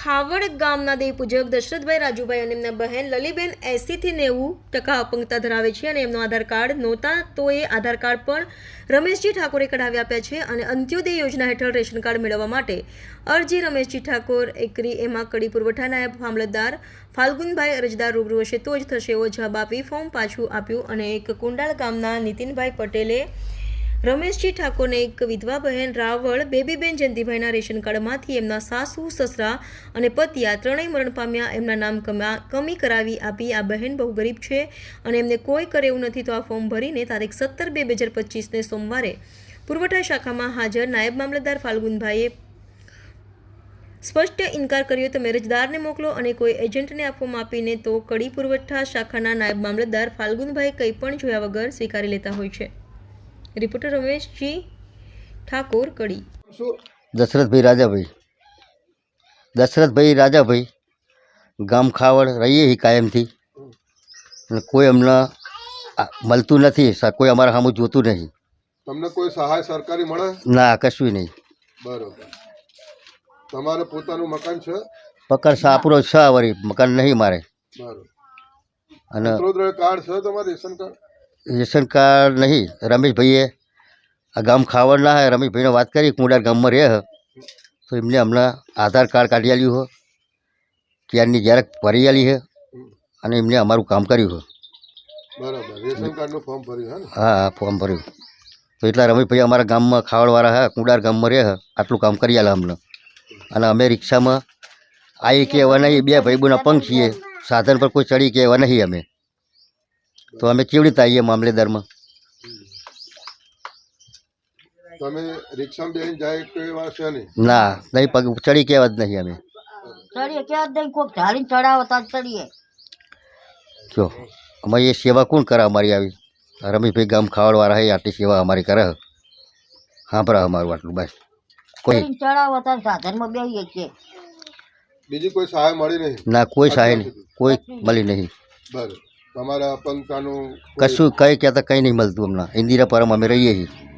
ખાવડ ગામના દેવ પૂજક દશરથભાઈ રાજુભાઈ અને એમના બહેન લલીબેન એંસીથી નેવું ટકા અપંગતા ધરાવે છે અને એમનો આધાર કાર્ડ નહોતા, તો એ આધાર કાર્ડ પણ રમેશજી ઠાકોરે કઢાવી આપ્યા છે અને અંત્યોદય યોજના હેઠળ રેશન કાર્ડ મેળવવા માટે અરજી રમેશજી ઠાકોર એકરી એમાં કડી પુરવઠા નાયબ મામલતદાર ફાલ્ગુનભાઈ અરજદાર રૂબરૂ હશે, તો જ થશે એવો જવાબ આપી ફોર્મ પાછું આપ્યું અને એક કુંડાળ ગામના નીતિનભાઈ પટેલે રમેશજી ઠાકોરને એક વિધવા બહેન રાવળ, બેબીબેન જયંતિભાઈના રેશન કાર્ડમાંથી એમના સાસુ, સસરા અને પતિયા ત્રણેય મરણ પામ્યા. એમના નામ કમી કરાવી આપી આ બહેન બહુ ગરીબ છે અને એમને કોઈ કરે એવું નથી તો આ ફોર્મ ભરીને તારીખ સત્તર બે બે હજાર પચીસને સોમવારે પુરવઠા શાખામાં હાજર નાયબ મામલતદાર ફાલ્ગુનભાઈએ સ્પષ્ટ ઇનકાર કર્યો તમે અરજદારને મોકલો અને કોઈ એજન્ટને આપવામાં આપીને તો કડી પુરવઠા શાખાના નાયબ મામલતદાર ફાલ્ગુનભાઈ કંઈ પણ જોયા વગર સ્વીકારી લેતા હોય છે. રિપોર્ટર રમેશજી ઠાકોર કડી. દશરથભાઈ રાજાભાઈ. દશરથભાઈ રાજાભાઈ ગામ ખાવડ રહીએ છીએ કાયમથી. અને કોઈ અમને મળતું નથી કોઈ અમારા સામું જોતું નહીં. તમને કોઈ સહાય સરકારી મળે? ના કશું નહીં. બરોબર. તમારે પોતાનું મકાન છે? પકડ સાપરો છ વળી. મકાન નહીં મારે. બરોબર. અને કાર્ડ છે તમારે રેશન કાર્ડ? રેશન કાર્ડ નહીં? રમેશભાઈએ આ ગામ ખાવડ ના હે રમેશભાઈને વાત કરી કુંડાર ગામમાં રહે તો એમને હમણાં આધાર કાર્ડ કાઢી આલ્યું હો. ત્યારની જ્યારે ભરી આલી છે અને એમને અમારું કામ કર્યું હો. બરાબર. રેશન કાર્ડનું ફોર્મ ભર્યું હા હા ફોર્મ ભર્યું. તો એટલા રમેશભાઈ અમારા ગામમાં ખાવડવાળા હા કુંડાર ગામમાં રહે આટલું કામ કરી આલે અમને અને અમે રિક્ષામાં આવી કે એવા નહીં બે ભાઈ અપંગ છીએ. સાધન પર કોઈ ચડી કે એવા નહીં અમે. તો અમે ચીવડી આવીએ મામલેદારમાં. તમે રિક્ષામાં બેસીને જાય તો એવા છે નહીં? ના નહીં પગ ચડી કહેવા જ નહીં અમે. ચડીએ ક્યાં દઈ કોક ઢાળીને ચડાવો તો ચડીએ. જો અમારી એ સેવા કોણ કરે અમારી આવી? રમેશભાઈ ગામ ખાવડવાળા હે આટલી સેવા અમારી કરે સાંભળા અમારું આટલું બસ. કોઈ ચડાવતા ચડાવો તો સાધનમાં બેસીએ છીએ. બીજી કોઈ સહાય મળી નહીં? ના કોઈ સહાય નહીં. કોઈ મળી નહીં. બરાબર. તમારા પંખાનું કશું કંઈ કહેતા કંઈ નહીં મળતું હમણાં ઇન્દિરા પરમ અમે રહીએ છીએ.